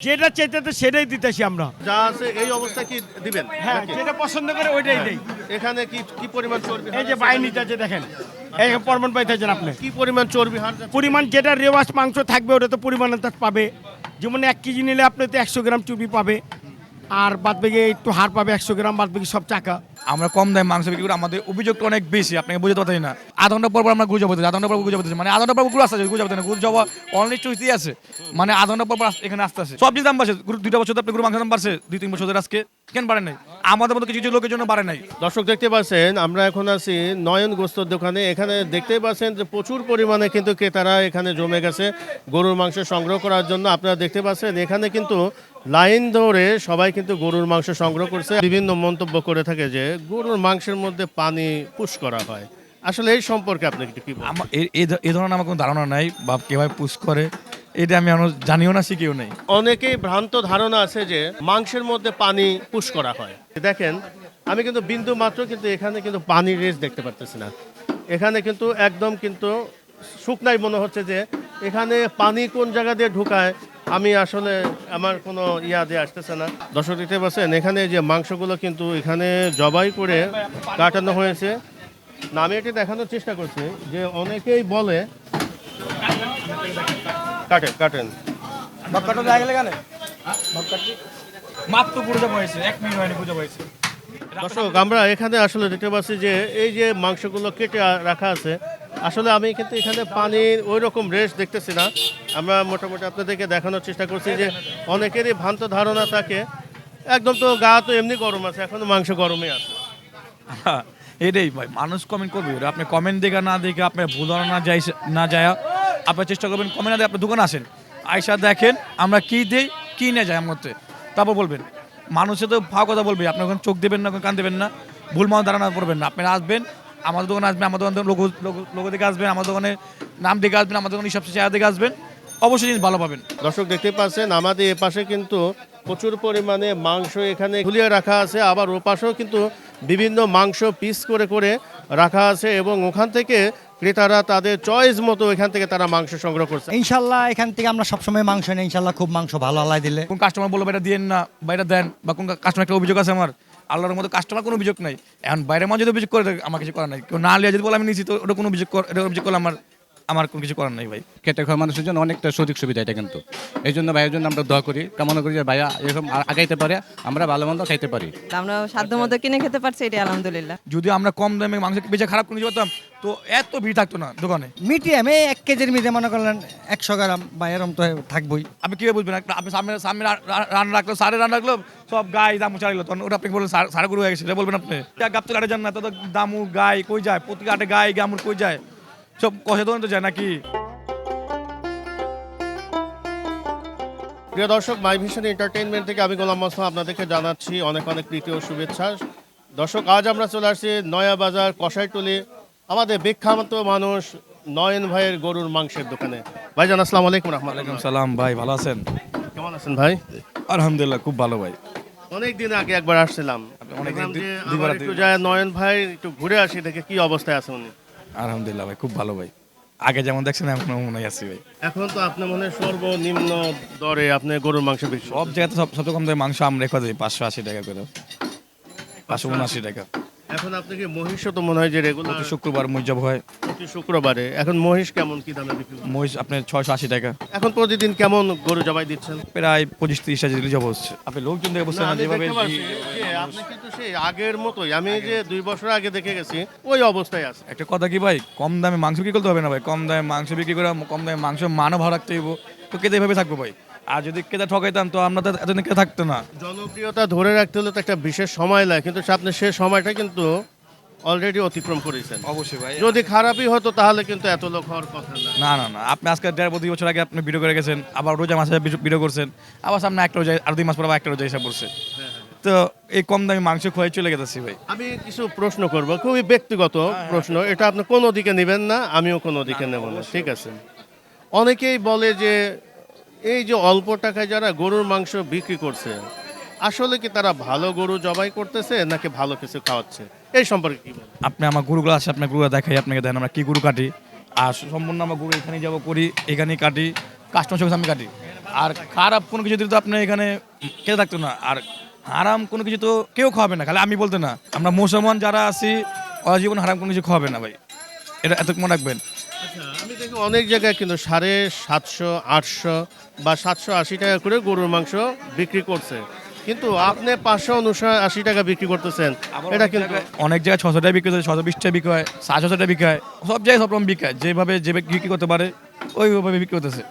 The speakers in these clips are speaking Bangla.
যেটা চাইতে সেটাই দিতেছি আমরা। যা আছে এই অবস্থা কি দিবেন? হ্যাঁ? যেটা পছন্দ করে ওইটাই দেই। এখানে কি কি পরিমাণ চর্বি এই যে আছে? বাহিনীটা যে দেখেন। এই প্রমাণ পাইতেছেন আপনি। কি পরিমাণ চর্বি হার পরিমাণ যেটা রেওয়াজ মাংস থাকবে ওটা তো পরিমাণে তার পাবে। যেমন এক কেজি নিলে আপনি তো একশো গ্রাম চর্বি পাবে আর বাদ একটু হাড় পাবে একশো গ্রাম বাদ সব চাকা। আমরা কম দামে মাংস বিক্রি করি, আমাদের অভিযোগটা অনেক বেশি, আপনাকে বুঝতে পারতেছি না। আধা ঘণ্টা পর আমরা গুজব হতে আধা ঘণ্টা পর গুজব মানে আধা ঘণ্টা পরগুলো আসতে গুজব হতে না গুজব অনলি চুইতে আছে মানে আধা ঘণ্টা পর এখানে আসতে আসে সব দাম বাড়ছে দুইটা বছর আপনি গুরু মাংসের দাম বাড়ছে, দুই, তিন বছর আজকে কেন বাড়ে নাই? আমাদের মতো কিছু কিছু লোকের জন্য বাড়ে নাই। দর্শক দেখতে পাচ্ছেন, আমরা এখন আছি নয়ন গোস্তর দোকানে, এখানে দেখতে পাচ্ছেন যে প্রচুর পরিমাণে কিন্তু ক্রেতারা এখানে জমে গেছে গরুর মাংস সংগ্রহ করার জন্য। আপনারা দেখতে পাচ্ছেন, এখানে কিন্তু লাইন ধরে সবাই কিন্তু গরুর মাংস সংগ্রহ করছে। বিভিন্ন মন্তব্য করে থাকে যে গরুর মাংসের মধ্যে পানি পুশ করা হয়। আসলে এই সম্পর্কে আপনি একটু কি? আমার এ- ধরনের আমার কোনো ধারণা নাই বা কীভাবে পুশ করে এটা আমি জানিও না শিখিও নাই। অনেকেই ভ্রান্ত ধারণা আছে যে মাংসের মধ্যে পানি পুশ করা হয়। দেখেন আমি কিন্তু বিন্দু মাত্র কিন্তু এখানে কিন্তু পানির রেস দেখতে পারতেছি না। এখানে কিন্তু একদম কিন্তু শুকনাই মনে হচ্ছে যে এখানে পানি কোন জায়গা দিয়ে ঢুকায় আমি আসলে আমার কোনো ইয়া দিয়ে আসতেছে না। দর্শক দেখতে পাচ্ছেন এখানে যে মাংসগুলো কিন্তু এখানে জবাই করে কাটানো হয়েছে। না আমি এটি দেখানোর চেষ্টা করছি যে অনেকেই বলে কাটেন কাটেন। মাত্র পুরো যাব হয়েছে এক মিনিট হয়নি পুজো হয়েছে। দর্শক আমরা এখানে আসলে দেখতে পাচ্ছি যে এই যে মাংসগুলো কেটে রাখা আছে আসলে আমি কিন্তু এখানে পানির ওই রকম রেস্ট দেখতেছি না। আমরা মোটামুটি আপনাদেরকে দেখানোর চেষ্টা করছি যে অনেকেরই ভ্রান্ত ধারণা থাকে। একদম তো গা তো এমনি গরম আছে, এখনও মাংস গরমে আছে। এটাই ভাই, মানুষ কমেন্ট করবে। আপনি কমেন্ট দেখে না দেখে আপনার ভুল না যাই না যায়। আপনার চেষ্টা করবেন কমেন্ট না দিয়ে আপনার দোকানে আসেন। আয়সা দেখেন আমরা কি দিই, কি না যায় আমার তারপর বলবেন, মানুষে তো ভাও কথা বলবে, আপনি ওখানে চোখ দেবেন না কান দেবেন না। ভুল মানুষ ধারণা করবেন না। আপনি আসবেন, আমাদের দোকানে আসবেন, আমাদের দোকান লোগো লোগো দেখে আসবেন, আমাদের দোকানে নাম দেখে আসবেন, আমাদের দোকানে সবচেয়ে চেহারা দেখে আসবেন। অবশ্যই জিনিস ভালো পাবেন। দর্শক দেখতে পাচ্ছেন আমাদের এ পাশে কিন্তু প্রচুর পরিমাণে মাংস এখানে ঝুলিয়ে রাখা আছে। আবার ও পাশেও কিন্তু বিভিন্ন মাংস পিস করে করে রাখা আছে এবং ওখান থেকে ক্রেতারা তাদের চয়েস মতো এখান থেকে তারা মাংস সংগ্রহ করছে। ইনশাল্লাহ এখান থেকে আমরা সবসময় মাংস নেই ইনশাল্লাহ খুব মাংস ভালো আল্লাহ দিলে। কোন কাস্টমার বলব এটা দিয়েন না বা এটা দেন। বা কোন কাস্টমার একটা অভিযোগ আছে আমার আল্লাহর মতো কাস্টমার কোনো অভিযোগ নাই। এখন বাইরের মাঝে যদি অভিযোগ করে আমার কিছু করার নাই। কেউ না লিয়ে যদি বলে আমি নিচ্ছি তো ওটা কোনো অভিযোগ কর- এটা অভিযোগ করলে আমার আমার কোনো কিছু করার নাই ভাই। খেটে খাওয়া মানুষের জন্য অনেকটা সুযোগ সুবিধা এটা কিন্তু। এই জন্য ভাইয়ের জন্য আমরা দোয়া করি কামনা করি যে ভাইয়া এরকম আগাইতে পারে আমরা ভালো মন্দ খাইতে পারি। তা আমরা সাধ্য মতো কিনে খেতে পারছি এটা আলহামদুলিল্লাহ। যদি আমরা কম দামে মাংস বেচে খারাপ করে নিতে পারতাম তো এত ভিড় থাকতো না দোকানে। মিডিয়াম এক কেজির মিডিয়াম মনে করলেন একশো গ্রাম বা এরম তো থাকবই। আপনি কীভাবে বুঝবেন? একটা আপনি সামনে সামনে রান রাখল সারে রান রাখল সব গাই দামু চালিল তখন ওটা আপনি বললেন? সারে গুরু হয়ে গেছে বলবেন আপনি? গাপ তো কাটে যান না তো তো দামু গাই কই যায়? প্রতি কাটে গাই গামুর কই যায়? সব কষে দোকান তো যায় নাকি প্রিয় দর্শক মাই ভিশন এন্টারটেইনমেন্ট থেকে আমি গোলাম মোস্তফা আপনাদেরকে জানাচ্ছি অনেক অনেক প্রীতি ও শুভেচ্ছা। দর্শক আজ আমরা চলে আসছি নয়া বাজার কষাইটুলি আমাদের বিখ্যাত মানুষ নয়ন ভাইয়ের গরুর মাংসের দোকানে। ভাইজান আসসালামু আলাইকুম রহমতুল্লাহ। সালাম ভাই ভালো আছেন? কেমন আছেন ভাই? আলহামদুলিল্লাহ খুব ভালো ভাই। অনেক দিন আগে একবার আসছিলাম। অনেক নয়ন ভাই একটু ঘুরে আসি দেখে কি অবস্থায় আছে উনি? আলহামদুলিল্লাহ ভাই খুব ভালো ভাই। আগে যেমন দেখছেন এখন মনে আছি ভাই। এখন তো আপনি মনে হয় সর্বনিম্ন দরে আপনি গরুর মাংস বিক্রি সব জায়গাতে সব সবচেয়ে কম দামে মাংস আমরা রেখে দিই পাঁচশো আশি টাকা করে। পাঁচশো উনআশি টাকা। এখন আপনাকে মহিষ তো মনে হয় যে রেগুলার শুক্রবার মুজব হয়। প্রতি শুক্রবারে। এখন মহিষ কেমন কি দামে বিক্রি মহিষ আপনার ছয়শো আশি টাকা। এখন প্রতিদিন কেমন গরু জবাই দিচ্ছেন? প্রায় পঁচিশ তিরিশ হাজার জব হচ্ছে। আপনি লোকজন দেখে বুঝছেন না যেভাবে সেই আগের মতোই আমি যে দুই বছর আগে দেখে গেছি ওই অবস্থায় আছে। একটা কথা কি ভাই কম দামে মাংস বিক্রি করতে হবে না ভাই কম দামে মাংস বিক্রি করে কম দামে মাংস মানও ভালো রাখতে হইব। তো কেটে এভাবে থাকব ভাই। আর যদি কেটে ঠকাইতাম তো আমরা তো এতদিন থাকতো না। জনপ্রিয়তা ধরে রাখতে হলে তো একটা বিশেষ সময় লাগে কিন্তু আপনি সে সময়টা কিন্তু অলরেডি অতিক্রম করেছেন। অবশ্যই ভাই। যদি খারাপই হতো তাহলে কিন্তু এত লোক হওয়ার কথা না। না না না। আপনি আজকে দেড় দুই বছর আগে আপনি ভিডিও করে গেছেন আবার রোজা মাসে ভিডিও করছেন আবার সামনে একটা রোজা আর দুই মাস পর আবার একটা রোজা হিসাব করছে তো এই কম দামি মাংস খোয়াই চলে গেছে ভাই। আমি কিছু প্রশ্ন করব খুবই ব্যক্তিগত প্রশ্ন এটা আপনি কোনো দিকে নেবেন না আমিও কোনো দিকে নেব না ঠিক আছে। অনেকেই বলে যে এই যে অল্প টাকায় যারা গরুর মাংস বিক্রি করছে আসলে কি তারা ভালো গরু জবাই করতেছে নাকি ভালো কিছু খাওয়াচ্ছে? এই সম্পর্কে কি বলেন? আপনি আমার গুরুগুলো আসে আপনার গুরুরা দেখাই আপনাকে দেন আমরা কি গুরু কাটি? আর সম্পূর্ণ আমার গুরু এখানে যাব করি এখানেই কাটি কাস্টমার সঙ্গে আমি কাটি। আর খারাপ কোনো কিছু দিলে তো আপনি এখানে খেতে থাকতো না আর হারাম কোনো কিছু তো কেউ খাওয়াবে না খালি আমি বলতে না। আমরা মুসলমান যারা আছি ওরা জীবন হারাম কোনো কিছু খাওয়াবে না ভাই। এটা এত মনে রাখবেন। আচ্ছা আমি দেখি অনেক জায়গায় কিন্তু সাড়ে সাতশো আটশো বা সাতশো আশি টাকা করে গরুর মাংস বিক্রি করছে। কিন্তু আপনি পাঁচশো আশি টাকা বিক্রি করতেছেন। এটা কিন্তু অনেক জায়গায় ছশো টাকা বিক্রি হয় ছশো বিশ টাকা বিক্রি হয় সাড়ে ছশো টাকা বিক্রি হয়। সব জায়গায় সব রকম বিক্রি হয় যেভাবে যে বিক্রি করতে পারে ওইভাবে বিক্রি করতেছে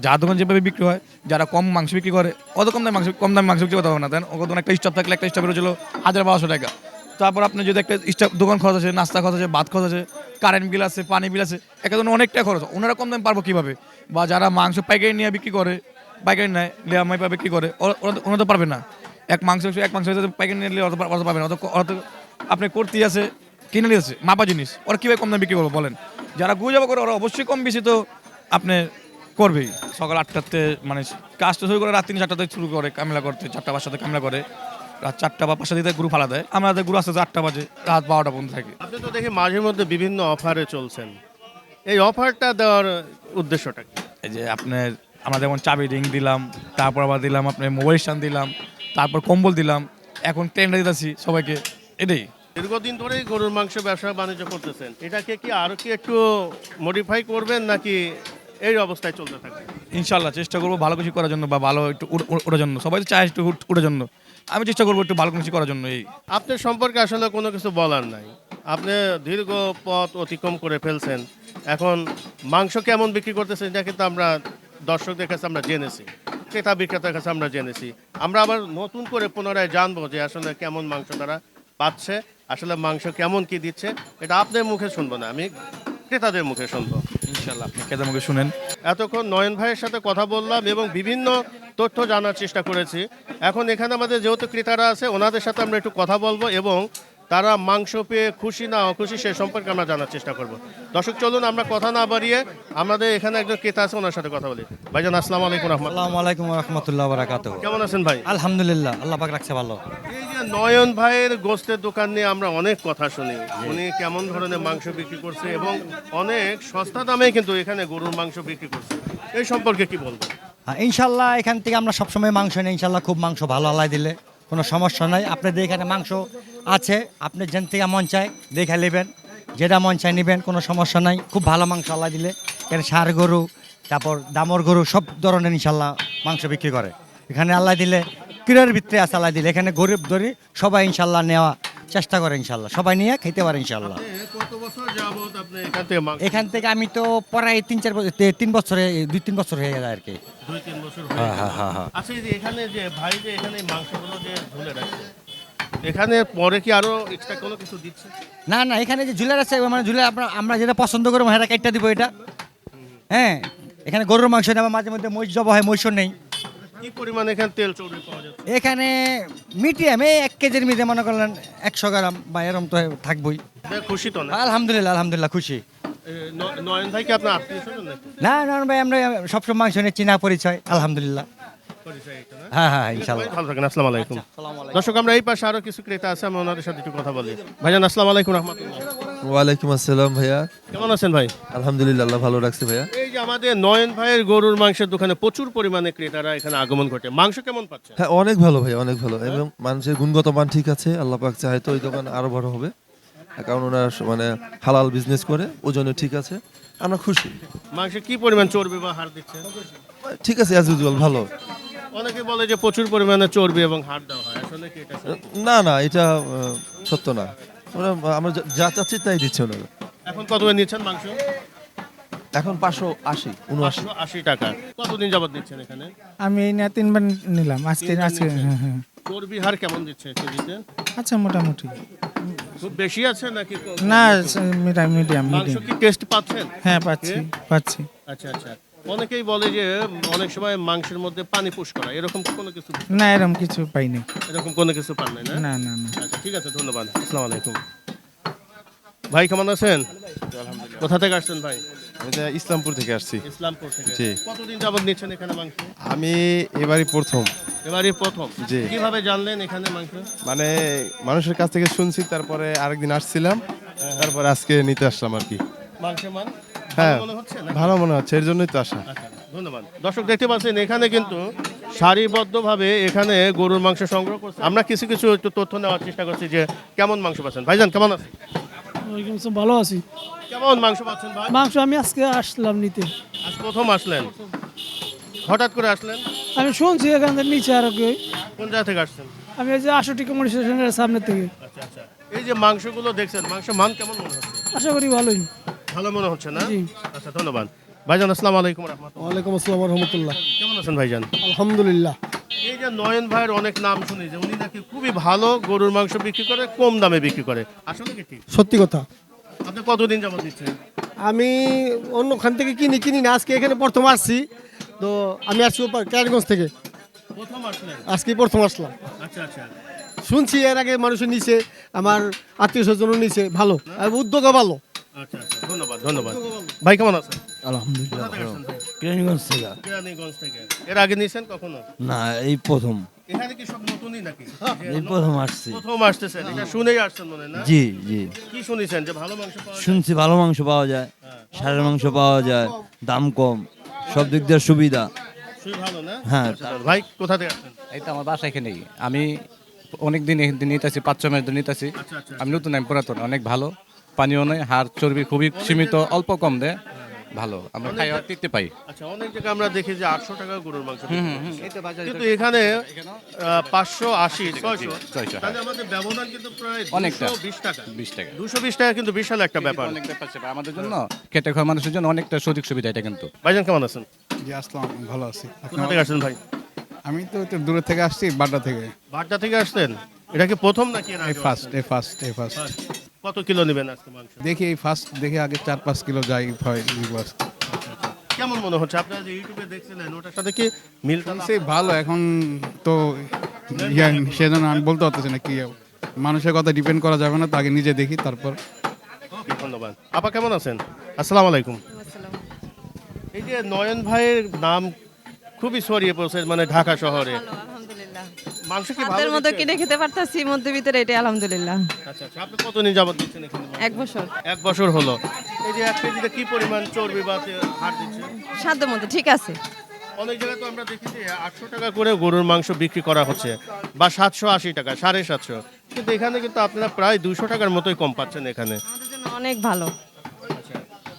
যার দোকান যেভাবে বিক্রি হয়, যারা কম মাংস বিক্রি করে অত কম দামে মাংস, কম দামে মাংস বিক্রি করতে পারবে না ওর দোকান একটা স্টপ থাকলে একটা স্টপের হচ্ছিল হাজার বারোশো টাকা। তারপর আপনি যদি একটা স্টপ দোকান খরচ আছে, নাস্তা খরচ আছে, ভাত খরচ আছে কারেন্ট বিল আছে, পানি বিল আছে একটা ধরুন অনেকটা খরচ। ওনারা কম দামে পারব কীভাবে? বা যারা মাংস পাইকারি নিয়ে বিক্রি করে, পাইকারি নেয় লেয়ামাই পা বিক্রি করে, ওরা- তো- পারবে না। এক মাংস এক মাংস পাইকারি নিলে অত পাবে না। অত আপনি করতেই আছে, কিনে নিয়েছে মাপা জিনিস। ওরা কীভাবে কম দামে বিক্রি করব বলেন? যারা গুজাবা করে, ওরা অবশ্যই কম বেশি তো আপনি করবেই। সকাল আটটাতে মানে কাজটা শুরু করে রাত তিন চারটাতে শুরু করে কামলা করতে চারটা পাঁচটাতে কামলা করে। রাত চারটা বা পাঁচটা দিতে গ্রুপ ফালা দেয় আমাদের গ্রুপ আসতে আটটা বাজে রাত বারোটা পর্যন্ত থাকে। আপনি তো দেখি মাঝে মধ্যে বিভিন্ন অফারে চলছেন। এই অফারটা দেওয়ার উদ্দেশ্যটা কি? এই যে আপনার আমরা যেমন চাবি রিং দিলাম তারপর আবার দিলাম আপনার মোবাইল স্ট্যান্ড দিলাম তারপর কম্বল দিলাম এখন টেন্ডার দিতেছি সবাইকে এটাই। দীর্ঘদিন ধরেই গরুর মাংস ব্যবসা বাণিজ্য করতেছেন। এটাকে কি আরও কি একটু মডিফাই করবেন নাকি এই অবস্থায় চলতে থাকবে। ইনশাল্লাহ চেষ্টা করব ভালো কিছু করার জন্য বা ভালো একটু ওঠার জন্য। সবাই তো চায় একটু ওঠার জন্য। আমি চেষ্টা করব একটু ভালো কিছু করার জন্য এই। আপনার সম্পর্কে আসলে কোনো কিছু বলার নাই। আপনি দীর্ঘ পথ অতিক্রম করে ফেলছেন। এখন মাংস কেমন বিক্রি করতেছেন এটা কিন্তু আমরা দর্শকদের কাছে আমরা জেনেছি। ক্রেতা বিক্রেতার কাছে আমরা জেনেছি। আমরা আবার নতুন করে পুনরায় জানব যে আসলে কেমন মাংস তারা পাচ্ছে আসলে মাংস কেমন কি দিচ্ছে এটা আপনার মুখে শুনব না আমি ক্রেতাদের মুখে শুনব। শুনেন। এতক্ষণ নয়ন ভাইয়ের সাথে কথা বললাম এবং বিভিন্ন তথ্য জানার চেষ্টা করেছি। এখন এখানে আমাদের যেহেতু ক্রেতারা আছে, ওনাদের সাথে আমরা একটু কথা বলব এবং তারা মাংস পেয়ে খুশি না অখুশি সে সম্পর্কে আমরা জানার চেষ্টা করব। দর্শক চলুন আমরা কথা না বাড়িয়ে আমাদের এখানে একজন ক্রেতা আছে ওনার সাথে কথা বলি। ভাইজান আসসালামু আলাইকুম আসসালামু আলাইকুম রহমতুল্লাহ বারাকাত কেমন আছেন ভাই? আলহামদুলিল্লাহ আল্লাহ পাক রাখছে ভালো। এই যে নয়ন ভাইয়ের গোস্তের দোকান নিয়ে আমরা অনেক কথা শুনি। উনি কেমন ধরনের মাংস বিক্রি করছে এবং অনেক সস্তা দামে কিন্তু এখানে গরুর মাংস বিক্রি করছে। এই সম্পর্কে কি বলব হ্যাঁ, ইনশাল্লাহ এখান থেকে আমরা সবসময় মাংস নিই ইনশাল্লাহ খুব মাংস ভালো আল্লাহ দিলে। কোনো সমস্যা নাই। আপনাদের এখানে মাংস আছে, আপনি যেন থেকে মন চায়, দেখে নেবেন। যেটা মন চায় নেবেন, কোনো সমস্যা নাই। খুব ভালো মাংস আল্লাহ দিলে। এখানে সার গরু, তারপর দামর গরু, সব ধরনের ইনশাল্লাহ মাংস বিক্রি করে। এখানে আল্লাহ দিলে, ক্রীড়ার ভিতরে আছে আল্লাহ দিলে। এখানে গরিব দরি সবাই ইনশাল্লাহ নেওয়া চেষ্টা করে ইনশাল্লাহ সবাই নিয়ে খেতে পারে ইনশাল্লাহ কত বছর যাবত আপনি এখান থেকে মাংস এখান থেকে আমি তো প্রায় তিন চার বছর তে- তিন বছরে দুই তিন বছর হয়ে গেছে আর কি। দুই তিন বছর হ্যাঁ হ্যাঁ হ্যাঁ হ্যাঁ আচ্ছা এই যে এখানে যে ভাই যে এখানে এই মাংসগুলো যে ঝুলে রাখছে এখানে পরে কি আরও এক্সট্রা কোনো কিছু দিচ্ছে? না না এখানে যে ঝুলার আছে মানে ঝুলে আমরা আমরা যেটা পছন্দ করব সেটা কাটটা দিব এটা। হ্যাঁ এখানে গরুর মাংস নেই আবার মাঝে মধ্যে মহিষ জবা হয় মহিষও নেই। কি পরিমাণ এখানে তেল চর্বি পাওয়া যাচ্ছে? এখানে মিডিয়াম এই এক কেজির মধ্যে মনে করলেন একশো গ্রাম বা এরম তো থাকবই। খুশি তো না? আলহামদুলিল্লাহ আলহামদুলিল্লাহ খুশি। নয়ন ভাই কি আপনার আত্মীয় স্বজন না নয়ন ভাই আমরা সবসময় মাংস নিয়ে চেনা পরিচয় আলহামদুলিল্লাহ? হ্যাঁ হ্যাঁ ইনশাল্লাহ ভালো থাকেন আসসালামু আলাইকুম। দর্শক আমরা এই পাশে আরও কিছু ক্রেতা আছে আমি ওনাদের সাথে একটু কথা বলি। ভাইজান আসসালামু আলাইকুম রহমতুল্লাহ। ওয়ালাইকুম আসসালাম ভাইয়া। কেমন আছেন ভাই? আলহামদুলিল্লাহ ভালো রাখছে ভাইয়া। এই যে আমাদের নয়ন ভাইয়ের গরুর মাংসের দোকানে প্রচুর পরিমাণে ক্রেতারা এখানে আগমন ঘটে। মাংস কেমন পাচ্ছে? হ্যাঁ অনেক ভালো ভাইয়া অনেক ভালো। এবং মানুষের গুণগত মান ঠিক আছে আল্লাহ পাক চাহে তো ওই দোকান আরও বড় হবে। কারণ ওনার মানে হালাল বিজনেস করে ওজনে ঠিক আছে আমরা খুশি। মাংসে কি পরিমাণ চর্বি বা হাড় দিচ্ছে? ঠিক আছে অ্যাজ ইউজুয়াল ভালো। অনেকে বলে যে প্রচুর পরিমাণে চর্বি এবং হাড় দেওয়া হয়। আসলে কি এটা না না এটা সত্য না। ওরা আমরা যা- চাচ্ছি তাই দিচ্ছে ওনারা। এখন কত করে নিচ্ছেন মাংস? এখন পাঁচশো আশি উনআশি। আশি টাকা। কতদিন যাবত দিচ্ছেন এখানে? আমি এই না তিনবার নিলাম আজকে আজকে হ্যাঁ হ্যাঁ। চর্বি হার কেমন দিচ্ছে কেজিতে আচ্ছা মোটামুটি। খুব বেশি আছে নাকি না মিডিয়াম মিডিয়াম। মাংস কি টেস্ট পাচ্ছেন? হ্যাঁ পাচ্ছি পাচ্ছি। আচ্ছা আচ্ছা। অনেকেই বলে যে অনেক সময় মাংসের মধ্যে পানি পুশ করা এরকম কোনো কিছু? না এরকম কিছু পাইনি এরকম কোনো কিছু পান নাই না? না না না। আচ্ছা ঠিক আছে ধন্যবাদ। আসসালামু আলাইকুম। ভাই কেমন আছেন? কোথা থেকে আসছেন ভাই? আমি তো ইসলামপুর থেকে আসছি। ইসলামপুর থেকে জি। কতদিন যাবত নিচ্ছেন এখানে মাংস? আমি এবারই প্রথম। এবারই প্রথম? জি। কীভাবে জানলেন এখানে মাংস? মানে মানুষের কাছ থেকে শুনছি তারপরে আরেকদিন আসছিলাম। তারপরে আজকে নিতে আসলাম আর কি। মাংস মান? হ্যাঁ ভালো মনে হচ্ছে ভালো মনে হচ্ছে এর জন্যই তো আসা আচ্ছা ধন্যবাদ। দর্শক দেখতে পাচ্ছেন এখানে কিন্তু সারিবদ্ধভাবে এখানে গরুর মাংস সংগ্রহ করছে। আমরা কিছু কিছু একটু তথ্য নেওয়ার চেষ্টা করছি যে কেমন মাংস পাচ্ছেন। ভাইজান কেমন আছেন? ভালো আছি। কেমন মাংস পাচ্ছেন ভাই? মাংস আমি আজকে আসলাম নিতে। আজ প্রথম আসলেন। হঠাৎ করে আসলেন? আমি শুনছি এখান থেকে নিচে আর কি। কোন জায়গা থেকে আসছেন? আমি এই যে আশুটি কমিউনি স্টেশনের সামনে থেকে। আচ্ছা আচ্ছা। এই যে মাংসগুলো দেখছেন মাংস মান কেমন মনে হচ্ছে? আশা করি ভালোই। ভালো মনে হচ্ছে না? আচ্ছা ধন্যবাদ। ভাইজান আসসালামু আলাইকুম রহমতুল্লাহ ওয়ালাইকুম আসসালাম রহমতুল্লাহ কেমন আছেন ভাইজান? আলহামদুলিল্লাহ। এই যে নয়ন ভাইয়ের অনেক নাম শুনি যে উনি নাকি খুবই ভালো গরুর মাংস বিক্রি করে কম দামে বিক্রি করে। আসলে কি ঠিক? সত্যি কথা। আপনি কতদিন যাবত দিচ্ছেন? আমি অন্যখান থেকে কিনি কিনি না আজকে এখানে প্রথম আসছি। তো আমি আসছি ওপার ক্যারগঞ্জ থেকে। প্রথম আসলেন? আজকে প্রথম আসলাম। আচ্ছা আচ্ছা। শুনছি এর আগে মানুষের নিচে আমার আত্মীয় স্বজনও নিচে ভালো। আর উদ্যোগও ভালো। আচ্ছা আচ্ছা ধন্যবাদ ধন্যবাদ। ভাই কেমন আছেন? আলহামদুলিল্লাহ কোথা থেকে আসছেন ভাই? কেরানীগঞ্জ থেকে। কেরানীগঞ্জ থেকে। এর আগে নিয়েছেন কখনো? না এই প্রথম। এখানে কি সব নতুনই নাকি? এই প্রথম আসছি। প্রথম আসতেছেন এটা শুনেই আসছেন মনে না? জি জি। কি শুনেছেন যে ভালো মাংস পাওয়া যায়? শুনছি ভালো মাংস পাওয়া যায় সারের মাংস পাওয়া যায় দাম কম সব দিক দিয়ে সুবিধা। ভালো না? হ্যাঁ। আচ্ছা, ভাই কোথা থেকে আসছেন? এই তো আমার বাসা এখানেই। আমি অনেক দিন এখান নিতেছি পাঁচ ছ মাস ধরে নিতেছি। আচ্ছা আচ্ছা আমি নতুন আমি পুরাতন অনেক ভালো। পানিও নেই হাড় চর্বি খুবই সীমিত অল্প কম দেয় ভালো আমরা খাই আর টিকতে পাই। আচ্ছা অনেক জায়গায় আমরা দেখি যে আটশো টাকা গরুর মাংস কিন্তু এখানে পাঁচশো আশি ছয়শো। তাহলে আমাদের ব্যবধান কিন্তু প্রায় অনেকটা। বিশ টাকা। বিশ টাকা। দুশো বিশ টাকা কিন্তু বিশাল একটা ব্যাপার। অনেক ব্যাপার আমাদের জন্য খেটে খাওয়া মানুষের জন্য অনেকটা সুযোগ সুবিধা এটা কিন্তু। ভাইজান কেমন আছেন? জি আসসালাম ভালো আছি। কোথা থেকে ভাই? আমি তো একটু দূরে থেকে আসছি বাড্ডা থেকে। বাড্ডা থেকে আসছেন? এটা কি প্রথম নাকি ফার্স্ট এই ফার্স্ট এই ফার্স্ট কত কিলো নেবেন আজকে মাংস? দেখি এই ফার্স্ট দেখি আগে চার পাঁচ কিলো যাই হয় কেমন মনে হচ্ছে? আপনারা যে ইউটিউবে দেখছিলেন ওটার সাথে কি মিলটা সেই ভালো এখন তো ইয়া সেজন্য আমি বলতে পারতেছি না কি মানুষের কথা ডিপেন্ড করা যাবে না তো আগে নিজে দেখি তারপর। ওকে, ধন্যবাদ। আপা কেমন আছেন? আসসালামু আলাইকুম। এই যে নয়ন ভাইয়ের নাম খুবই ছড়িয়ে পড়ছে মানে ঢাকা শহরে। মাংস কি ভালো মতো কিনে খেতে পারতাছি এটাই আলহামদুলিল্লাহ। আচ্ছা আচ্ছা আপনি কতদিন যাবত দিচ্ছেন এখানে এক বছর। এক বছর হলো। এই যে এক কেজিতে কি পরিমাণ চর্বি বা হাড় সাধ্য মতো ঠিক আছে। অনেক জায়গায় তো আমরা দেখি যে আটশো টাকা করে গরুর মাংস বিক্রি করা হচ্ছে বা সাতশো আশি টাকা সাড়ে সাতশো। কিন্তু এখানে কিন্তু আপনারা প্রায় দুশো টাকার মতোই কম পাচ্ছেন এখানে। অনেক ভালো।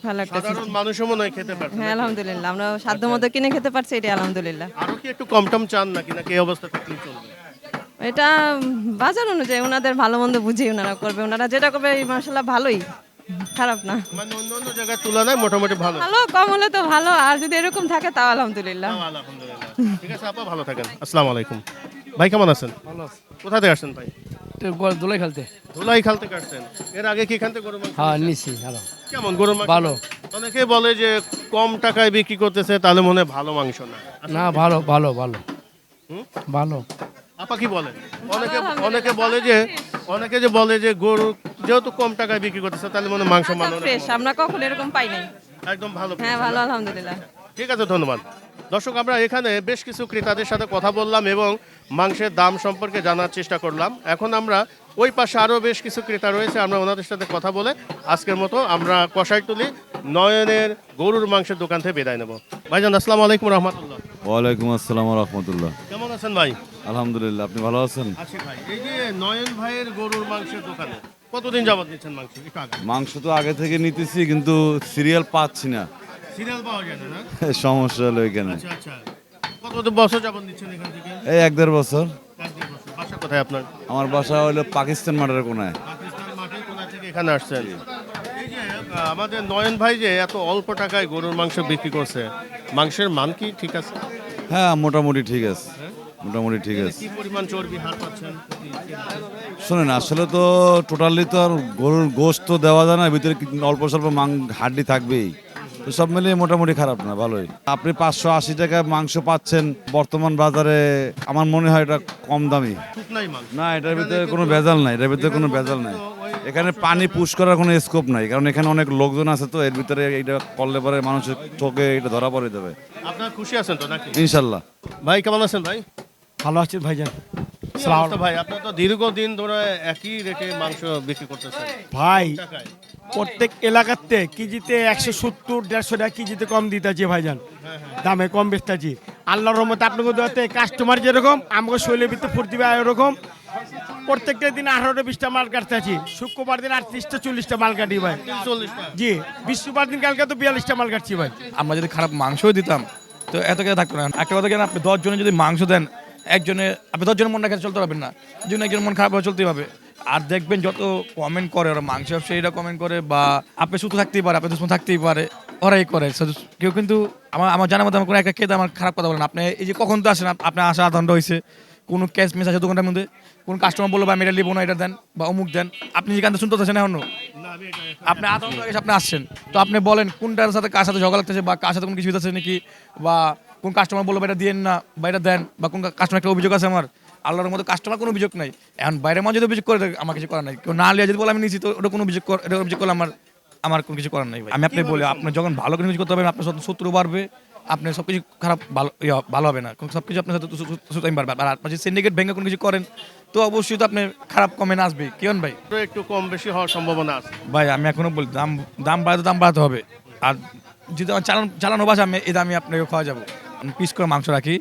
ভালো একটা সাধারণ মানুষও মনে হয় খেতে পারছে হ্যাঁ আলহামদুলিল্লাহ। আমরা সাধ্য মতো কিনে খেতে পারছি এটাই আলহামদুলিল্লাহ। আরও কি একটু কম টম চান নাকি? নাকি এই অবস্থা থাকলেই চলবে? এটা বাজার অনুযায়ী ওনাদের ভালো মন্দ বুঝে ওনারা করবে। ওনারা যেটা করবে মাসাল্লাহ ভালোই। খারাপ না। মানে অন্য অন্য জায়গার তুলনায় মোটামুটি ভালো। ভালো কম হলে তো ভালো। আর যদি এরকম থাকে তাও আলহামদুলিল্লাহ। আলহামদুলিল্লাহ। ঠিক আছে আপা ভালো থাকেন। আসসালামু আলাইকুম। ভাই কেমন আছেন? কোথা থেকে আসছেন ভাই? দোলাই খেলতে। ধুলাই খাল থেকে আসছেন এর আগে কি এখান থেকে গরু মাংস হ্যাঁ নিছি ভালো। কেমন গরু মাংস? ভালো। অনেকে বলে যে কম টাকায় বিক্রি করতেছে তাহলে মনে হয় ভালো মাংস না। না ভালো ভালো ভালো। হুম? ভালো। আপা কি বলেন? অনেকে অনেকে বলে যে অনেকে যে বলে যে গরু যেহেতু কম টাকায় বিক্রি করতেছে তাহলে মনে হয় মাংস মানে ফ্রেশ আমরা কখনো এরকম পাই নাই। একদম ভালো হ্যাঁ ভালো আলহামদুলিল্লাহ। ঠিক আছে ধন্যবাদ। দর্শক আমরা এখানে বেশ কিছু ক্রেতাদের সাথে কথা বললাম এবং মাংসের দাম সম্পর্কে জানার চেষ্টা করলাম। এখন আমরা ওই পাশে আরও বেশ কিছু ক্রেতা রয়েছে আমরা ওনাদের সাথে কথা বলে আজকের মতো আমরা কষাই কষাইটুলি নয়নের গরুর মাংসের দোকান থেকে বিদায় নেব। ভাইজান আসসালামু আলাইকুম রহমতুল্লাহ। ওয়ালাইকুম আসসালাম রহমতুল্লাহ। কেমন আছেন ভাই? আলহামদুলিল্লাহ আপনি ভালো আছেন? ভাই। এই যে নয়ন ভাইয়ের গরুর মাংসের দোকানে কতদিন যাবত নিচ্ছেন মাংস? মাংস তো আগে থেকে নিতেছি কিন্তু সিরিয়াল পাচ্ছি না। সিরিয়াল পাওয়া যায় না না? সমস্যা হলো এখানে। আচ্ছা আচ্ছা। কত বছর যাবত নিচ্ছেন এখান থেকে? এই এক দেড় বছর। বাসা কোথায় আপনার? আমার বাসা হলো পাকিস্তান মাঠের কোনায়। পাকিস্তান মাঠের কোনা থেকে এখানে আসছেন। আমাদের নয়ন ভাই যে এত অল্প টাকায় গরুর মাংস বিক্রি করছে মাংসের মান কি ঠিক আছে? হ্যাঁ মোটামুটি ঠিক আছে। মোটামুটি ঠিক আছে। কি পরিমাণ চর্বি হার পাচ্ছেন? শোনেন আসলে তো টোটালি তো আর গরুর গোস্ত তো দেওয়া যায় না ভিতরে অল্প স্বল্প মাং হাড্ডি থাকবেই। সব মিলিয়ে মোটামুটি খারাপ না ভালোই। আপনি পাঁচশো আশি টাকা মাংস পাচ্ছেন বর্তমান বাজারে আমার মনে হয় এটা কম দামি। ঠিক নাই মাংস না এটার ভিতরে কোনো ভেজাল নাই এটার ভিতরে কোনো ভেজাল নাই। এখানে পানি পুশ করার কোনো স্কোপ নাই কারণ এখানে অনেক লোকজন আছে তো এর ভিতরে এটা করলে পরে মানুষের চোখে এটা ধরা পড়ে যাবে। আপনার খুশি আছেন তো নাকি? ইনশাল্লাহ। ভাই কেমন আছেন ভাই? ভালো আছি ভাইজান। ভাই? আপনার তো দীর্ঘদিন ধরে একই রেটে মাংস বিক্রি করতেছেন। ভাই প্রত্যেক এলাকাতে কেজিতে একশো সত্তর দেড়শো টাকা কেজিতে কম দিতেছে ভাইজান। দামে কম বেচতেছি আল্লাহর রহমতে আপনাকে দেওয়াতে কাস্টমার যেরকম আমাকে শৈলের ভিতরে ফুর্তি পায় ওরকম প্রত্যেকটা দিন আঠারোটা বিশটা মাল কাটতেছি শুক্রবার দিন আটত্রিশটা চল্লিশটা মাল কাটি ভাই। জি বৃহস্পতিবার দিন কালকে তো বিয়াল্লিশটা মাল কাটছি ভাই। আমরা যদি খারাপ মাংসও দিতাম তো এত কেউ থাকতো না। একটা কথা কেন আপনি দশ জনে যদি মাংস দেন একজনে আপনি দশজনের মন রেখে চলতে পারবেন না? এই জন্য একজন মন খারাপ হয়ে চলতে হবে। আর দেখবেন যত কমেন্ট করে ওরা মাংস ব্যবসায়ীরা কমেন্ট করে বা আপনি সুস্থ থাকতেই পারে আপনি দুশ্মন থাকতেই পারে ওরাই করে। কেউ কিন্তু আমার আমার জানার মতো আমার কোনো একটা খেতে আমার খারাপ কথা বলেন আপনি এই যে কখন তো আসেন আপ- আপনার আসা আধ হয়েছে কোনো ক্যাশ মিস আছে দোকানটার মধ্যে? কোনো কাস্টমার বলল বা আমি এটা লিবো না এটা দেন বা অমুক দেন। আপনি যে গানটা শুনতে পাচ্ছেন এখনও? আপনি আগে আপনি আসছেন। তো আপনি বলেন কোনটার সাথে কার সাথে ঝগড়া লাগতেছে বা কার সাথে কোনো কিছু নাকি? বা কোন কাস্টমার বলল বা এটা দিয়েন না বা এটা দেন। বা কোন কাস্টমার একটা অভিযোগ আছে আমার? আল্লাহর মতো কাস্টমার কোনো অভিযোগ নাই। এখন বাইরের মধ্যে যদি অভিযোগ করে দেয়, আমার কিছু করার নাই। কেউ না লিয়ে যদি বলে আমি নিচ্ছি তো ওটা কোনো অভিযোগ কর- এটা অভিযোগ করলে আমার আমার কোনো কিছু করার নাই ভাই। আমি আপনি বলি আপনি যখন ভালো কোনো কিছু করতে পারবেন আপনার সাথে শত্রু বাড়বে আপনি সব কিছু খারাপ ভালো ইয়ে হবে- ভালো হবে না। সব কিছু আপনার সাথে সুতাই পারবে আর আপনি যদি সিন্ডিকেট ভেঙে কোনো কিছু করেন তো অবশ্যই তো আপনি খারাপ কমেন্ট আসবে। কেমন ভাই? তো একটু কম বেশি হওয়ার সম্ভাবনা আছে। ভাই আমি এখনও বলি দাম দাম বাড়াতে দাম বাড়াতে হবে। আর যদি আমার চালান চালানো বাসা আমি এই দামে আপনাকে খাওয়া যাব। আমি পিস করে মাংস রাখি।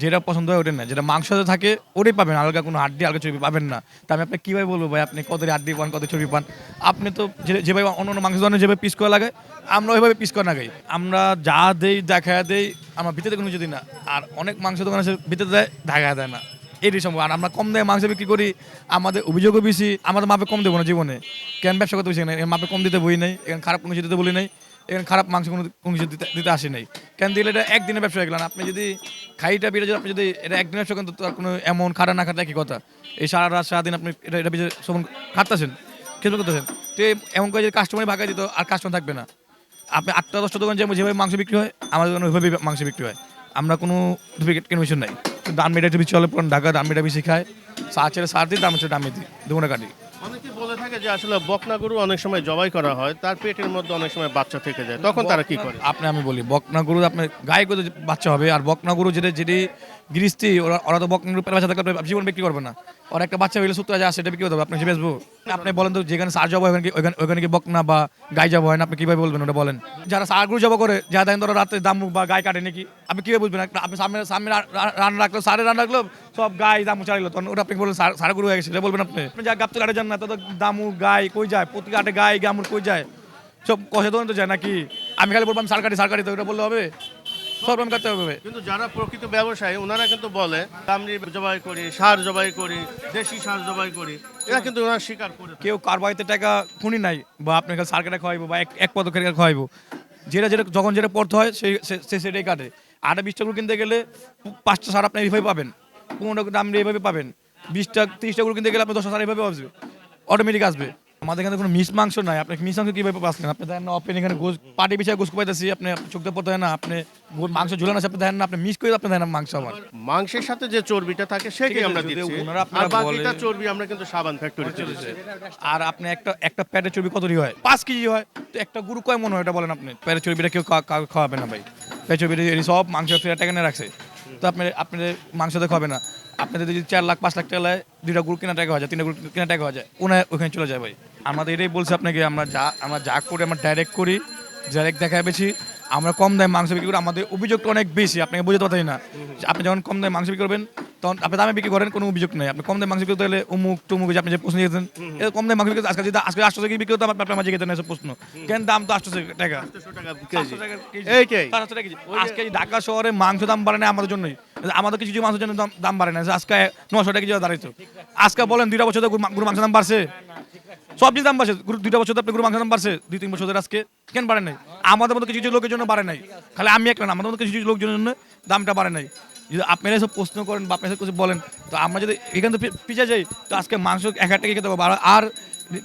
যেটা পছন্দ হয় ওটা না যেটা মাংস থাকে, ওটাই পাবেন। আলগা কোনো হাড্ডি, আলগা চর্বি পাবেন না। তা আমি আপনি কীভাবে বলব ভাই, আপনি কত হাড্ডি পান, কত চর্বি পান? আপনি তো যেভাবে অন্য অন্য মাংস ধরনের যেভাবে পিস করে লাগে, আমরা ওইভাবে পিস করে লাগাই আমরা যা দেই, দেখা দেই, আমরা ভিতরে কোনো যদি না। আর অনেক মাংস দোকান আছে, ভিতরে দেয়, দেখা দেয় না। এটি সম্ভব। আর আমরা কম দামে মাংস বিক্রি করি, আমাদের অভিযোগও বেশি, আমাদের মাপে কম দেবো না জীবনে। কেন ব্যবসা করতে বেশি মাপে কম দিতে বই নাই, এখানে খারাপ কোনো দিতে বলি নাই। এখানে খারাপ মাংস কোনো কোনো কিছু দিতে দিতে আসি নাই। কেন দিলে এটা একদিনের ব্যবসা হয়ে গেল আপনি যদি খাইটা বেড়ে যদি আপনি যদি এটা একদিনের ব্যবসা কিন্তু তার কোনো এমন খাটা না খাটা একই কথা। এই সারা রাত, সারাদিন আপনি এটা এটা বেঁচে সমান খাটতেছেন খেতে করতেছেন? তো এমন করে যদি কাস্টমার ভাগাই দিত, আর কাস্টমার থাকবে না। আপনি আটটা, দশটা দোকান যেভাবে মাংস বিক্রি হয়, আমাদের দোকানে ওইভাবেই মাংস বিক্রি হয়। আমরা কোনো ডুপ্লিকেট কমিশন নাই। দাম মেটা টিভি চলে পুরান ঢাকা দাম মেটা বেশি খায়। সার ছেড়ে সার দিই, দাম হচ্ছে দামে দিই, দুগুণে কাটি। থাকে যে আসলে বকনা গরু অনেক সময় জবাই করা হয় তার পেটের মধ্যে অনেক সময় বাচ্চা থেকে যায়। তখন তারা কি করে? আপনি আমি বলি বকনা গরু আপনার গায়ে গরু বাচ্চা হবে আর বকনা গরু যেটা যেটি গৃহস্থী, ওরা ওরা তো বকনা গরু বাচ্চা থাকলে জীবন বিক্রি করবে না। ওর একটা বাচ্চা হইলে সত্তর হাজার সেটা বিক্রি করতে হবে। আপনি বেচবো। আপনি বলেন তো যেখানে সার হয় ওখানে ওখানে ওখানে কি বকনা বা গাই জব হয় না? আপনি কীভাবে বলবেন ওটা বলেন? যারা সার গরু জব করে যা দেখেন ধরো রাতে দাম বা গায়ে কাটে নাকি? আপনি কীভাবে বুঝবেন? আপনি সামনে সামনে রা- রা- রান রাখল, সারে রান রাখল, সব গায়ে দাম চাইলো তখন ওটা আপনি বলবেন? সার গরু হয়ে গেছে, সেটা বলবেন আপনি? আপনি যা গাপ্তে কাটে যান না তো দামু গায়ে কই যায়? প্রতি কাটে গায়ে গামুর কই যায়? সব কষে তো যায় নাকি? আমি খালি বললাম সার কাটি সার কাটি, তো ওটা বললে হবে? সব রকম হবে। কিন্তু যারা প্রকৃত ব্যবসায়ী ওনারা কিন্তু বলে দামরি জবাই করি সার জবাই করি দেশি সার জবাই করি। এরা কিন্তু ওনারা স্বীকার করে কেউ কার বাড়িতে টাকা খুনি নাই বা আপনাকে সার কাটা খাওয়াইবো বা এক এক পদ কেটে খাওয়াইবো। যেটা যেটা যখন যেটা পড়তে হয় সেই সে- সেটাই কাটে। আটা বিশটা করে কিনতে গেলে পাঁচটা সার আপনি এইভাবে পাবেন। পনেরো দাম এইভাবে পাবেন। বিশটা তিরিশটা করে কিনতে গেলে আপনি দশটা সার এইভাবে আসবে অটোমেটিক আসবে। আমাদের এখানে কোনো মিস মাংস নাই। আপনি মিস মাংস কীভাবে পাচ্ছেন? আপনি দেখেন না ওপেন এখানে গোস পাটি বিছায় গোস পাইতেছি আপনি চোখতে পড়তে হয় না আপনি মাংস ঝুলানো আছে আপনি দেখেন না আপনি মিস করে আপনি দেখেন না মাংস আমার। মাংসের সাথে যে চর্বিটা থাকে সেটাই আমরা দিচ্ছি। আর বাকিটা চর্বি আমরা কিন্তু সাবান ফ্যাক্টরি চলেছে আর আপনি একটা একটা প্যাটের চর্বি কতটি হয়? পাঁচ কেজি হয়। তো একটা গরু কয় মনে হয় এটা বলেন আপনি? প্যাটের চর্বিটা কেউ খাওয়াবে না ভাই। প্যাটের চর্বিটা সব মাংস ফেরা টাকা রাখছে তো আপনি আপনি মাংস তো খাবে না। আপনাদের যদি চার লাখ, পাঁচ লাখ টাকা দুইটা গ্রুপ কেনা টাকা হয়ে যায়, তিনটা গ্রুপ কেনা টাকা হয়ে যায় ওনার ওখানে চলে যায় ভাই। আমাদের এটাই বলছে আপনাকে, আমরা যা আমরা যা করি, আমরা ডাইরেক্ট করি ডাইরেক্ট দেখা বেশি। আমরা কম দামে মাংস বিক্রি করি, আমাদের অভিযোগটা অনেক বেশি, আপনাকে বুঝতে পারি না। আপনি যখন কম দামে মাংস বিক্রি করবেন তখন আপনি দামে বিক্রি করেন কোনো অভিযোগ নেই। আপনি কম দামে মাংস বিক্রি করতে অমুক টুমুক যে আপনি যে প্রশ্ন দিয়েছেন। কম দামে মাংস বিক্রি আজকে যদি আজকে আটশো টাকা বিক্রি করতে আপনি আপনার মাঝে গেতেন এসব প্রশ্ন। কেন দাম তো আটশো টাকা? টাকা কেজি। 700 টাকা কেজি। এইটাই 700 টাকা কেজি। আজকে ঢাকা শহরে মাংস দাম বাড়ে না আমাদের জন্যই। আমাদের কিছু কিছু মাংসের জন্য দাম- বাড়ে না। আজকে নশো টাকা কেজি দাঁড়াইতো আজকে বলেন দুইটা বছর গরু মা- দাম বাড়ছে। সবজির দাম বাড়ছে। গরু দুইটা বছর আপনি গরু মাংসের দাম বাড়ছে। দুই তিন বছর ধরে আজকে কেন বাড়ে নাই? আমাদের মতো কিছু কিছু লোকের জন্য বাড়ে নাই। খালি আমি এক না আমাদের মতো কিছু কিছু লোকজনের জন্য দামটা বাড়ে নাই। যদি আপনারা সব প্রশ্ন করেন বা আপনারা কিছু বলেন তো আমরা যদি এখান থেকে পিছিয়ে যাই তো আজকে মাংস এক হাজার টাকা খেতে পারব। আর-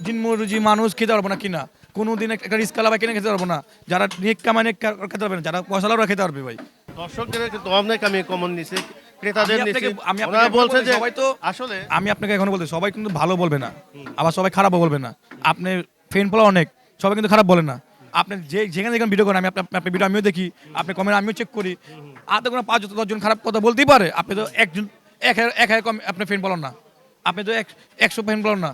দিনমজুরি মানুষ খেতে পারব না কিনা? কোনো দিন একটা রিস্ক কালাবা কিনে খেতে পারব না। যারা নেক কামায় নেক খেতে পারবে না যারা পয়সা লাউরা খেতে পারবে ভাই। দর্শকদের অনেক আমি কমন নিছি। ক্রেতাদের আমি নিছি। আপনাকে- ওনারা বলছে যে সবাই তো- আসলে আমি আপনাকে এখন বলতে সবাই কিন্তু ভালো বলবে না। আবার সবাই খারাপও বলবে না। আপনি ফ্রেন্ড ফলো অনেক সবাই কিন্তু খারাপ বলে না। আপনি যে যেখানে যেখানে ভিডিও করেন আমি আপনার ভিডিও আমিও দেখি আপনি কমেন্ট আমিও চেক করি। তো কোনো পাঁচ দশজন খারাপ কথা বলতেই পারে। আপনি তো একজন এক এক কম আপনি ফ্রেন্ড বলেন না। আপনি তো এক একশো ফ্রেন্ড বলেন না।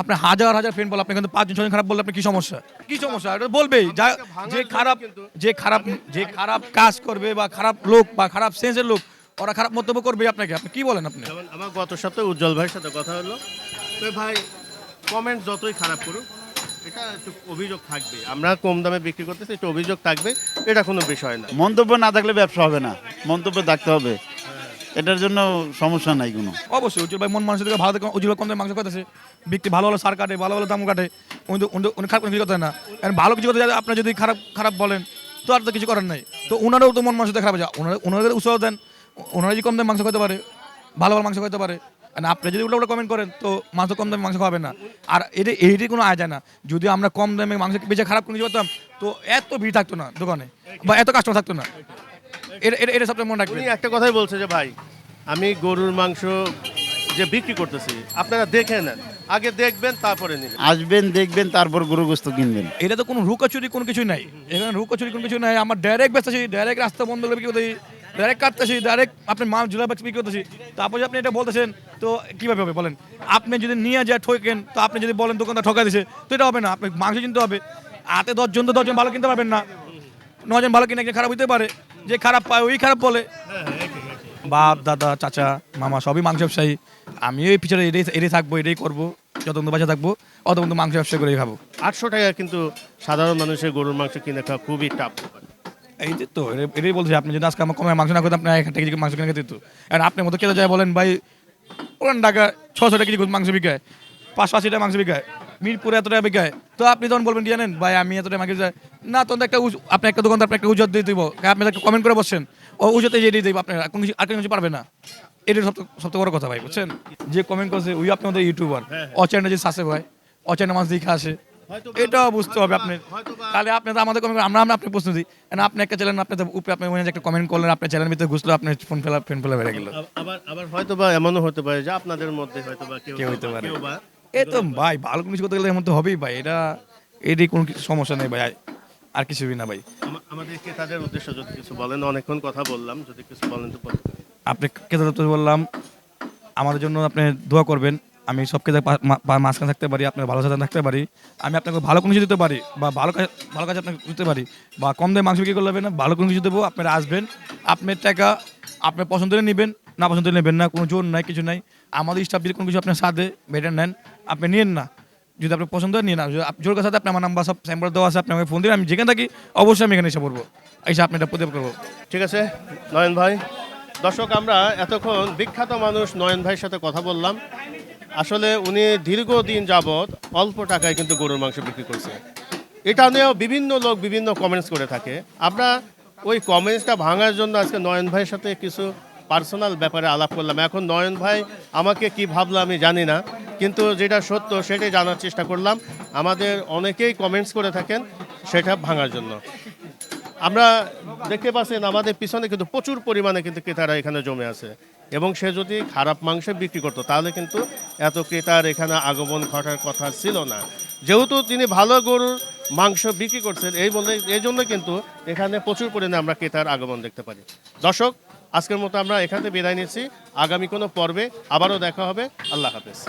আপনি হাজার হাজার ফ্রেন্ড বলে আপনি কিন্তু পাঁচজন ছজন খারাপ বললে আপনি কি সমস্যা? কি সমস্যা? এটা বলবেই। যা যে খারাপ যে খারাপ যে খারাপ কাজ করবে বা খারাপ লোক বা খারাপ সেন্সের লোক ওরা খারাপ মন্তব্য করবে আপনাকে। আপনি কি বলেন আপনি? আমার গত সপ্তাহে উজ্জ্বল ভাইয়ের সাথে কথা হলো। ভাই কমেন্ট যতই খারাপ করুক এটা একটু অভিযোগ থাকবে। আমরা কম দামে বিক্রি করতেছি একটু অভিযোগ থাকবে এটা কোনো বিষয় না। মন্তব্য না থাকলে ব্যবসা হবে না। মন্তব্য থাকতে হবে। এটার জন্য সমস্যা নাই কোনো। অবশ্যই উজ্জ্বল ভাই মন মানুষের দিকে ভালো থেকে উজ্জ্বল কম দামে মাংস করতেছে বিক্রি ভালো ভালো সার কাটে ভালো ভালো দাম কাটে উনি তো- উনি খারাপ কোনো কিছু করতে না। আর ভালো কিছু করতে যায় আপনি যদি খারাপ খারাপ বলেন তো আর তো কিছু করার নাই। তো ওনারাও তো মন মানুষের খারাপ যায়। ওনারা ওনাদের উৎসাহ দেন ওনারা যদি কম দামে মাংস খেতে পারে ভালো ভালো মাংস খেতে পারে আর আপনি যদি উল্টো কমেন্ট করেন তো মাংস কম দামে মাংস খাবেন না। আর এটা এইটি কোনো আয় যায় না। যদি আমরা কম দামে মাংস বেঁচে খারাপ কোনো কিছু করতাম তো এত ভিড় থাকতো না দোকানে বা এত কাস্টমার থাকতো না। এটা এটা- এটা মনে রাখবেন। একটা কথাই বলছে যে ভাই আমি গরুর মাংস যে বিক্রি করতেছি আপনারা দেখে নেন। আগে দেখবেন তারপরে নেবেন। আসবেন দেখবেন তারপর গরু গোস্ত কিনবেন। এটা তো কোনো রুকাচুরি কোনো কিছু নাই। এখানে রুকাচুরি কোনো কিছু নাই। আমার ডাইরেক্ট বেচতেছি ডাইরেক্ট রাস্তা বন্ধ করে বিক্রি করতেছি। ডাইরেক্ট কাটতেছি ডাইরেক্ট আপনি মাল জুলা বিক্রি করতেছি। তারপর আপনি এটা বলতেছেন, তো কীভাবে হবে বলেন? আপনি যদি নিয়ে যায় ঠকেন, তো আপনি যদি বলেন দোকানদার ঠকা দিছে, তো এটা হবে না। আপনি মাংস কিনতে হবে। হাতে দশজন তো দশজন ভালো কিনতে পারবেন না। নজন ভালো কিনে খারাপ হইতে পারে। যে খারাপ পায়, ওই খারাপ বলে। বাপ, দাদা, চাচা, মামা সবই মাংস ব্যবসায়ী। আমিও এই পিছনে এটাই এটাই থাকব, এটাই করব। যতক্ষণ বাঁচা থাকব, অতক্ষণ মাংস ব্যবসা করে খাব। আটশো টাকা কিন্তু সাধারণ মানুষের গরুর মাংস কিনে খাওয়া খুবই টাফ এই যে তো এটাই বলছি আপনি যদি আজকে আমার কমে মাংস না করতে আপনি এক কেজি মাংস কিনে খেতে আর আপনার মতো কেটে যায় বলেন ভাই পুরান টাকা ছশো টাকা কেজি মাংস বিকায় পাঁচশো আশি টাকা মাংস বিকায় মিরপুরে এত টাকা বিকায়। তো আপনি তখন বলবেন জানেন ভাই আমি এত টাকা মাংস না তখন একটা আপনি একটা দোকানদার আপনি একটা উজত দিয়ে দিব। আপনি একটা কমেন্ট করে বসছেন। ও উজতে যে দিয়ে দিব আপনার কোনো কিছু আর কিছু পারবে না। এটাই সব সবথেকে বড় কথা ভাই বুঝছেন? যে কমেন্ট করছে ওই আপনি আমাদের ইউটিউবার অচেনা যে সাসে ভাই অচেনা মাছ দেখে আসে। এটাও বুঝতে হবে আপনি। তাহলে আপনি তো আমাদের কমেন্ট আমরা আমরা আপনি প্রশ্ন দিই। And আপনি একটা চ্যানেল আপনি তো উপরে আপনি ওখানে একটা কমেন্ট করলেন আপনার চ্যানেল ভিতরে ঘুষলো আপনার ফোন ফেলা ফোন ফেলা বেড়ে গেল। আবার আবার হয়তো বা এমনও হতে পারে যে আপনাদের মধ্যে হয়তো বা কেউ কেউ হইতে পারে। এ তো ভাই ভালো কোনো কিছু করতে গেলে এমন তো হবেই ভাই। এটা এটি কোনো কিছু সমস্যা নেই ভাই। আর কিছুই না ভাই। আমা- আমাদের ক্রেতাদের উদ্দেশ্যে যদি কিছু বলেন অনেকক্ষণ কথা বললাম যদি কিছু বলেন তো বলতে পারেন। আপনি কেদার বললাম আমাদের জন্য আপনি দোয়া করবেন। আমি সব কেদার মাঝখানে থাকতে পারি, আপনার ভালো সাথে থাকতে পারি, আমি আপনাকে ভালো কোনো কিছু দিতে পারি, বা ভালো কাজ ভালো কাজ আপনাকে দিতে পারি, বা কম দামে মাংস বিক্রি করলে না, ভালো কোনো কিছু দেবো, আপনারা আসবেন, আপনার টাকা, আপনার পছন্দ নেবেন, না পছন্দ নেবেন না, কোনো জোর নাই, কিছু নাই, আমাদের স্টাফ যদি কোনো কিছু আপনার সাথে বেটার নেন, আপনি নিয়েন না, যদি আপনার পছন্দ হয়, নিয়ে না, যদি জোর কাছে আপনি আমার নাম্বার সব স্যাম্পল দেওয়া আছে আপনি আমাকে ফোন দিন আমি যেখানে থাকি, অবশ্যই আমি এখানে এসে পড়ব এসে আপনি এটা প্রতিভা করব। ঠিক আছে, নয়ন ভাই, দর্শক, আমরা এতক্ষণ বিখ্যাত মানুষ নয়ন ভাইয়ের সাথে কথা বললাম আসলে উনি দীর্ঘদিন যাবৎ অল্প টাকায় কিন্তু গরুর মাংস বিক্রি করছে এটা নিয়েও বিভিন্ন লোক বিভিন্ন কমেন্টস করে থাকে। আমরা ওই কমেন্টসটা ভাঙার জন্য আজকে নয়ন ভাইয়ের সাথে কিছু পার্সোনাল ব্যাপারে আলাপ করলাম। এখন নয়ন ভাই, আমাকে কি ভাবলো আমি জানি না, কিন্তু যেটা সত্য সেটাই জানার চেষ্টা করলাম। আমাদের অনেকেই কমেন্টস করে থাকেন সেটা ভাঙার জন্য। আমরা দেখতে পাচ্ছেন আমাদের পিছনে কিন্তু প্রচুর পরিমাণে কিন্তু ক্রেতারা এখানে জমে আছে। এবং সে যদি খারাপ মাংস বিক্রি করতো, তাহলে কিন্তু এত ক্রেতার এখানে আগমন ঘটার কথা ছিল না। যেহেতু তিনি ভালো গরুর মাংস বিক্রি করছেন, এই বলে, এই জন্য কিন্তু এখানে প্রচুর পরিমাণে আমরা ক্রেতার আগমন দেখতে পারি। দর্শক, আজকের মতো আমরা এখানে বিদায় নিচ্ছি। আগামী কোনো পর্বে আবারও দেখা হবে। আল্লাহ হাফেজ।